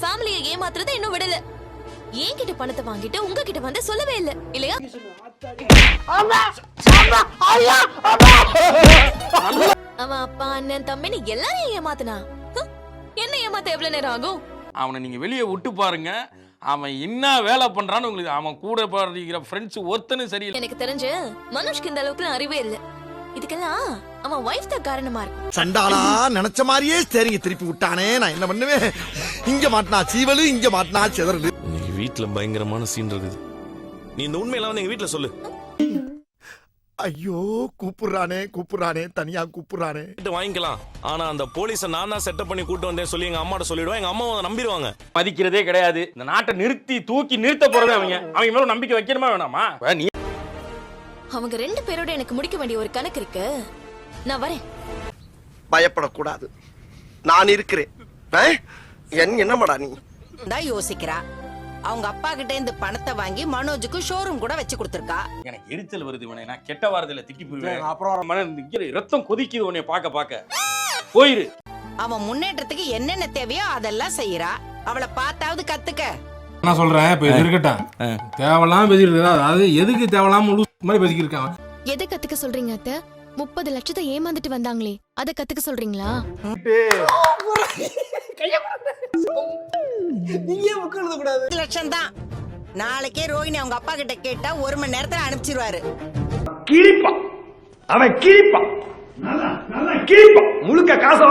ஃபேமிலியை ஏமாத்துறதை இன்னும் விடல. என்கிட்ட பணத்தை வாங்கிட்டு உங்ககிட்ட வந்து சொல்லவே இல்ல. இல்லையா? அவன் அப்பா அண்ணன் தம்பின்னு எல்லாரையும் ஏமாத்துனா? ஹம், என்ன ஏமாத்த எவ்வளவு நேரம் ஆகும்? அவனை நீங்க வெளியே விட்டு பாருங்க. அவன் என்ன வேலை பண்றான்னு உங்களுக்கு அவன் கூட படிக்கிற ஃப்ரெண்ட்ஸ் ஒருத்தனும் சரியில்லை. எனக்கு தெரிஞ்சு மனுஷ்க்கு இந்த அளவுக்கு அறிவே இல்ல. இதுக்கெல்லாம் அவன் ஒய்ஃப் தான் காரணமா இருக்கும். சண்டாளா நினைச்ச மாதிரியே சரிங்க திருப்பி விட்டானே நான் என்ன பண்ணுவேன்? இங்க மாட்டினா சீவலு இங்க மாட்டினா சிதறலு. இன்னைக்கு வீட்ல பயங்கரமான சீன் இருக்குது. நீ இந்த உண்மையெல்லாம் வந்து எங்க வீட்ல சொல்லு. ஐயோ கூப்பிடுறானே கூப்பிடுறானே தனியா கூப்பிடுறானே. கேட்டு வாங்கிக்கலாம். ஆனா அந்த போலீஸை நான் தான் செட்டப் பண்ணி கூட்டு வந்தேன் சொல்லி எங்க அம்மாட்ட சொல்லிடுவேன். எங்க அம்மா அதை நம்பிடுவாங்க. மதிக்கிறதே கிடையாது. இந்த நாட்டை நிறுத்தி தூக்கி நிறுத்த போறது அவங்க. அவங்க மேல நம்பிக்கை வைக்கணுமா வேணாமா? நீ அவங்க ரெண்டு பேரோட எனக்கு முடிக்க வேண்டிய ஒரு கணக்கு இருக்கு. நான் வரேன். பயப்படக்கூடாது. நான் இருக்கிறேன். ஆ? என் என்னமாடா நீ? தான் யோசிக்கிறா. அவங்க அப்பா கிட்ட இருந்து பணத்தை வாங்கி மனோஜுக்கு ஷோரூம் கூட வச்சு கொடுத்துருக்கா. எனக்கு எரிச்சல் வருது இவனை. நான் கெட்ட வாரத்துல திட்டி போயிருவேன் அப்புறம் மன நிக்கிற ரத்தம் கொதிக்குது உன்னை பார்க்க பார்க்க. போயிரு. அவன் முன்னேற்றத்துக்கு என்னென்ன தேவையோ அதெல்லாம் செய்யறா. அவளை பார்த்தாவது கத்துக்க. நான் சொல்றேன் இப்ப இது இருக்கட்டும். தேவையில்லாம பேசிட்டு அதாவது எதுக்கு தேவையில்லாம லூஸ் மாதிரி பேசிக்கிட்டு இருக்கான்? எதை கத்துக்க சொல்றீங்க அத்தை? முப்பது லட்சத்தை ஏமாந்துட்டு வந்தாங்களே. அத கத்துக்க சொல்றீங்களா? லட்சம் தான் நாளைக்கே ரோஹிணி அவங்க அப்பா கிட்ட கேட்டா ஒரு மணி நேரத்துல அனுப்பிச்சிருவாரு. கிழிப்பான் அவன் கிழிப்பான் நல்லா நல்லா கிழிப்பான் முழுக்க காசை